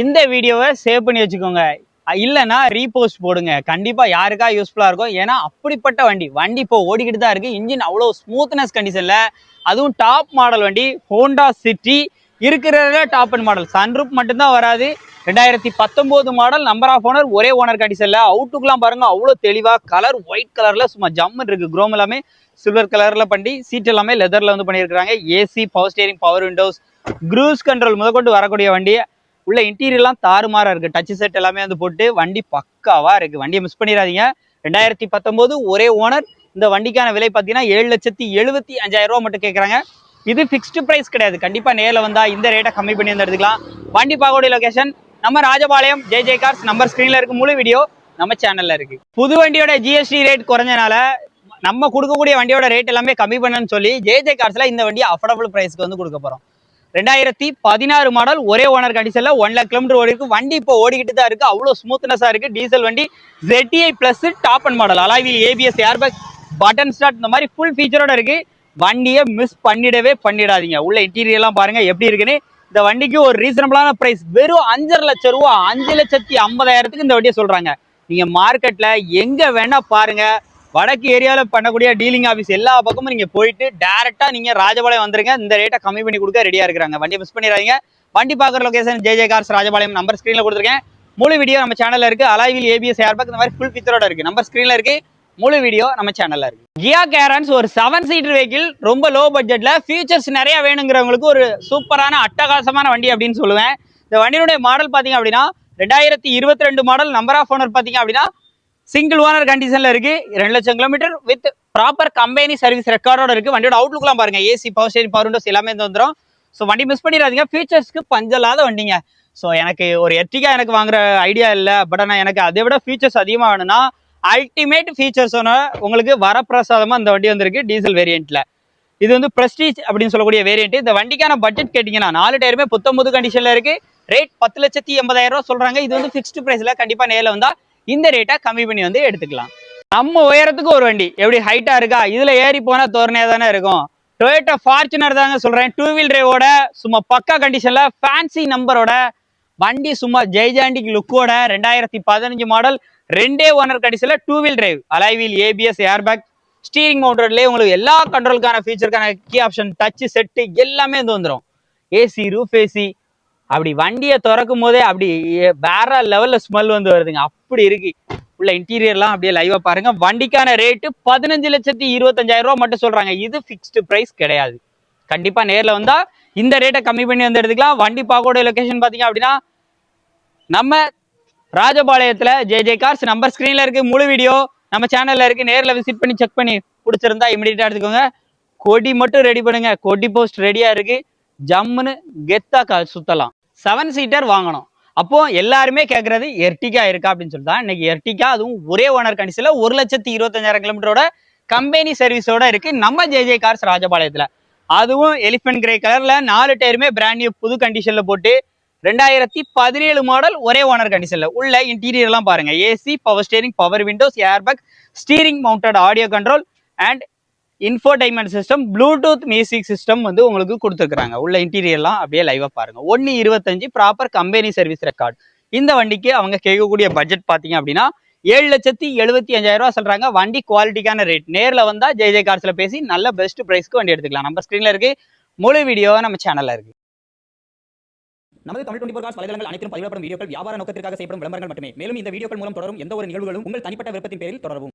இந்த வீடியோவை சேவ் பண்ணி வச்சுக்கோங்க. இல்லைன்னா ரீபோஸ்ட் போடுங்க. கண்டிப்பாக யாருக்கா யூஸ்ஃபுல்லாக இருக்கும் ஏன்னா அப்படிப்பட்ட வண்டி வண்டி இப்போ ஓடிக்கிட்டு தான் இருக்குது இன்ஜின் அவ்வளோ ஸ்மூத்னஸ் கண்டிஷனில் அதுவும் டாப் மாடல் வண்டி ஹோண்டா சிட்டி இருக்கிறதுல டாப் அண்ட் மாடல் சன்ரூப் மட்டும்தான் வராது. ரெண்டாயிரத்தி பத்தொம்போது மாடல் நம்பர் ஆஃப் ஓனர் ஒரே ஓனர் கண்டிஷனில் அவுட்டுக்குலாம் பாருங்கள் அவ்வளோ தெளிவாக கலர் ஒயிட் கலரில் சும்மா ஜம்மன் இருக்குது குரோம் எல்லாமே சில்வர் கலரில் பண்ணி சீட் எல்லாமே லெதரில் வந்து பண்ணியிருக்கிறாங்க. AC power steering power windows cruise control முதற்கொண்டு வரக்கூடிய வண்டி. உள்ள இன்டீரியர்லாம் தாறுமாறா இருக்கு. டச் செட் எல்லாமே வந்து போட்டு வண்டி பக்காவா இருக்கு. வண்டியை மிஸ் பண்ணிடாதீங்க. ரெண்டாயிரத்தி பத்தொம்போது ஒரே ஓனர் இந்த வண்டிக்கான விலை பார்த்தீங்கன்னா ஏழு லட்சத்தி எழுபத்தி அஞ்சாயிரம் ரூபா மட்டும் கேட்குறாங்க. இது ஃபிக்ஸ்டு பிரைஸ் கிடையாது. கண்டிப்பா நேரில் வந்தா இந்த ரேட்டை கம்மி பண்ணி வந்து எடுத்துக்கலாம் வண்டி பார்க்கக்கூடிய லொக்கேஷன் நம்ம Rajapalayam J J cars number ஸ்க்ரீன்ல இருக்கு. முழு வீடியோ நம்ம சேனல்ல இருக்கு. புது வண்டியோட ஜிஎஸ்டி ரேட் குறைஞ்சனால நம்ம கொடுக்கக்கூடிய வண்டியோட ரேட் எல்லாமே கம்மி பண்ணணும்னு சொல்லி ஜே ஜே கார்ஸ்ல இந்த வண்டி அஃபோர்டபுள் பிரைஸ்க்கு வந்து கொடுக்க போறோம். ரெண்டாயிரத்தி பதினாறு மாடல் ஒரே ஓனர் கண்டிஷன்ல ஒன் லேக் கிலோமீட்டர் ஓடி இருக்கு வண்டி இப்போ ஓடிக்கிட்டு தான் இருக்கு. அவ்வளோ ஸ்மூத்னஸா இருக்கு. டீசல் வண்டி ஜெட்டிஐ பிளஸ் டாப் அண்ட் மாடல் அலாவில் ஏபிஎஸ் ஏர்பேக் பட்டன் ஸ்டார்ட் இந்த மாதிரி ஃபுல் ஃபீச்சரோட இருக்கு. வண்டியை மிஸ் பண்ணிடவே பண்ணிடாதீங்க. உள்ள இன்டீரியர்லாம் பாருங்க எப்படி இருக்குன்னு. இந்த வண்டிக்கு ஒரு ரீசனபிளான பிரைஸ் வெறும் அஞ்சரை லட்சம் ரூபா அஞ்சு லட்சத்தி ஐம்பதாயிரத்துக்கு இந்த வண்டியை சொல்றாங்க. நீங்க மார்க்கெட்ல எங்க வேணா பாருங்க. வடக்கு ஏரியாவில் பண்ணக்கூடிய டீலிங் ஆஃபீஸ் எல்லா பக்கமும் நீங்கள் போயிட்டு டேரக்டா நீங்க ராஜபாளையம் வந்துருங்க. இந்த ரேட்டை கம்மி பண்ணி கொடுக்க ரெடியா இருக்கிறாங்க வண்டியை மிஸ் பண்ணிடாதீங்க. வண்டி பார்க்குற location J J cars Rajapalayam number ஸ்க்ரீனில் கொடுத்துருக்கேன். முழு வீடியோ நம்ம சேனல்ல இருக்கு. அலாய்வில் ஏபிஎஸ் ஏர்பேக் இந்த மாதிரி ஃபுல் பிக்சரோட இருக்கு. நம்பர் ஸ்க்ரீனில் இருக்கு. முழு வீடியோ நம்ம சேனல்ல இருக்கு. கியா கேரன்ஸ் ஒரு செவன் சீட்டர் வெஹிக்கிள் ரொம்ப லோ பட்ஜெட்ல ஃபீச்சர்ஸ் நிறைய வேணுங்கிறவங்களுக்கு ஒரு சூப்பரான அட்டகாசமான வண்டி அப்படின்னு சொல்லுவேன். இந்த வண்டியினுடைய மாடல் பாத்தீங்க அப்படின்னா ரெண்டாயிரத்தி இருபத்தி ரெண்டு மாடல் நம்பர் ஆஃப் ஓனர் பாத்தீங்க அப்படின்னா சிங்கிள் ஓனர் கண்டிஷன்ல இருக்கு. ரெண்டு லட்சம் kilometre with proper company service ரெக்கார்டோட இருக்கு. வண்டியோட அவுட்லுக்லாம் பாருங்க. AC power steering power windows எல்லாமே வந்துடும் ஸோ வண்டி மிஸ் பண்ணிடாதீங்க. ஃபீச்சர்ஸ்க்கு பஞ்சலாத வண்டிங்க. ஸோ எனக்கு ஒரு எர்டிகா எனக்கு வாங்குற ஐடியா இல்லை. பட் ஆனால் எனக்கு அதை விட ஃபீச்சர்ஸ் அதிகமாக வேணும்னா அல்டிமேட் ஃபீச்சர்ஸ் உங்களுக்கு வரப்பிரசாதமாக இந்த வண்டி வந்திருக்கு டீசல் வேரியண்ட்ல இது வந்து பிரஸ்டீஜ் அப்படின்னு சொல்லக்கூடிய வேரியண்ட் இந்த வண்டிக்கான பட்ஜெட் கேட்டிங்கன்னா நாலு டயருமே புத்தம்பது கண்டிஷனில் இருக்கு. ரேட் பத்து லட்சத்தி எண்பதாயிரம் ரூபா சொல்றாங்க. இது வந்து ஃபிக்ஸ்டு பிரைஸ்ல கண்டிப்பாக நேரில் வந்தால் இந்த ரேட்டை கம்மி பண்ணி வந்து எடுத்துக்கலாம். நம்ம உயரத்துக்கு ஒரு வண்டி. எப்படி ஹைட்டா இருக்கா? இதுல ஏறி போனா தோறனே தானே இருக்கும். டொயோட்டோ ஃபார்ச்சுனர் தாங்க சொல்றேன். டூ வீல் டிரைவோட சும்மா பக்கா கண்டிஷன்ல ஃபேன்சி நம்பரோட வண்டி சும்மா ஜெய்ஜாண்டிக் லுக்கோட ரெண்டாயிரத்தி பதினஞ்சு மாடல் ரெண்டே ஓனர் கண்டிஷன்ல two wheel drive alloy wheel ABS airbag steering மவுண்டர்லேயே உங்களுக்கு எல்லா கண்ட்ரோலுக்கான ஃபீச்சருக்கான கீ ஆப்ஷன் டச்சு செட்டு எல்லாமே வந்து வந்துடும் ஏசி ரூஃப் ஏசி அப்படி வண்டியை திறக்கும் போதே அப்படி வேற லெவல்ல ஸ்மெல் வந்து வருதுங்க. அப்படி இருக்கு. உள்ள இன்டீரியர்லாம் அப்படியே லைவா பாருங்க. வண்டிக்கான ரேட்டு பதினஞ்சு லட்சத்தி இருபத்தஞ்சாயிரம் ரூபாய் மட்டும் சொல்றாங்க. இது ஃபிக்ஸ்டு பிரைஸ் கிடையாது. கண்டிப்பா நேர்ல வந்தா இந்த ரேட்டை கம்மி பண்ணி வந்து எடுத்துக்கலாம். வண்டி பாக்கோட லொகேஷன் பாத்தீங்க அப்படின்னா நம்ம ராஜபாளையத்துல ஜே ஜே கார்ஸ் நம்பர் ஸ்கிரீன்ல இருக்கு. முழு வீடியோ நம்ம சேனல்ல இருக்கு. நேர்ல விசிட் பண்ணி செக் பண்ணி பிடிச்சிருந்தா இமிடியட்டா எடுத்துக்கோங்க. கொடி மட்டும் ரெடி பண்ணுங்க. கொடி போஸ்ட் ரெடியா இருக்கு. ஜம்முன்னு கெத்தா சுத்தலாம். செவன் சீட்டர் வாங்கணும். அப்போ எல்லாருமே கேட்கறது எர்டிகா இருக்கா அப்படின்னு சொல்லிட்டு தான் இன்னைக்கு எர்டிகா அதுவும் ஒரே ஓனர் கண்டிஷனில் ஒரு லட்சத்தி இருபத்தஞ்சாயிரம் கிலோமீட்டரோட கம்பெனி சர்வீஸோட இருக்கு. நம்ம ஜேஜே கார்ஸ் ராஜபாளையத்துல. அதுவும் எலிஃபென்ட் கிரே கலர்ல நாலு டயருமே பிராண்ட் நியூ புது கண்டிஷன்ல போட்டு ரெண்டாயிரத்தி பதினேழு மாடல் ஒரே ஓனர் கண்டிஷன்ல உள்ள இன்டீரியர் எல்லாம் பாருங்க. AC power steering power windows airbag steering mounted audio control and infotainment system Bluetooth music system வந்து உங்களுக்கு கொடுத்துருக்குறாங்க. உள்ள இன்டீரியர்லாம் அப்படியே லைவாக பாருங்க. ஒன்று இருபத்தஞ்சு ப்ராப்பர் கம்பெனி சர்வீஸ் ரெக்கார்ட் இந்த வண்டிக்கு அவங்க கேட்கக்கூடிய பட்ஜெட் பார்த்தீங்க அப்படின்னா ஏழு லட்சத்தி எழுபத்தி அஞ்சாயிரம் ரூபா சொல்றாங்க. வண்டி குவாலிட்டிக்கான ரேட் நேர்ல வந்தால் ஜே ஜே கார்ஸ்ல பேசி நல்ல பெஸ்ட் ப்ரைஸ்க்கு வண்டி எடுத்துக்கலாம். நம்ம ஸ்க்ரீனில் இருக்கு. முழு வீடியோ நம்ம சேனல்ல இருக்கு. நமது தமிழ் டுவெண்டி கார்ஸ் வலைதளங்கள் அனைத்தும் பதிவிடப்படும் வீடியோக்கள் வியாபார நோக்கத்திற்காக செய்யப்படும் விளம்பரங்கள் மட்டுமே. மேலும் இந்த வீடியோக்கள் மூலம் தொடரும் எந்த ஒரு நிகழ்வுகளும் உங்கள் தனிப்பட்ட விருப்பத்தின் பேரில் தொடரவும்.